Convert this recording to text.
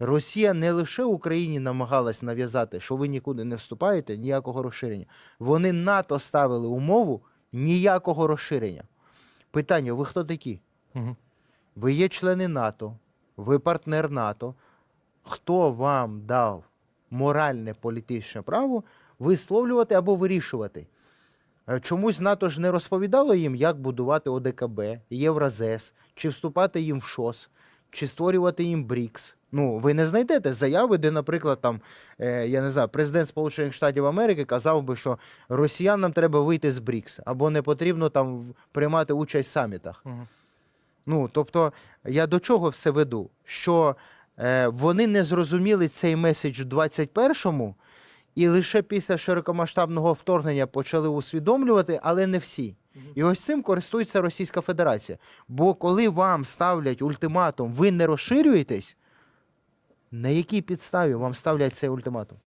Росія не лише Україні намагалась нав'язати, що ви нікуди не вступаєте, ніякого розширення. Вони НАТО ставили умову ніякого розширення. Питання: ви хто такі? Мгм. Ви є члени НАТО, ви партнер НАТО. Хто вам дав моральне політичне право висловлювати або вирішувати? Е, Чомусь НАТО ж не розповідало їм, як будувати ОДКБ, Євразес, чи вступати їм в ШОС, чи створювати їм БРІКС. Ну, ви не знайдете заяви, де, наприклад, там, е, я не знаю, президент Сполучених Штатів Америки казав би, що росіянам треба вийти з БРІКС, або не потрібно там приймати участь в самітах. Мгм. Ну, тобто, я до чого все веду? Що е, вони не зрозуміли цей меседж в 21-му, і лише після широкомасштабного вторгнення почали усвідомлювати, але не всі. І ось цим користується Російська Федерація. Бо коли вам ставлять ультиматум, ви не розширюєтесь, на якій підставі вам ставлять цей ультиматум?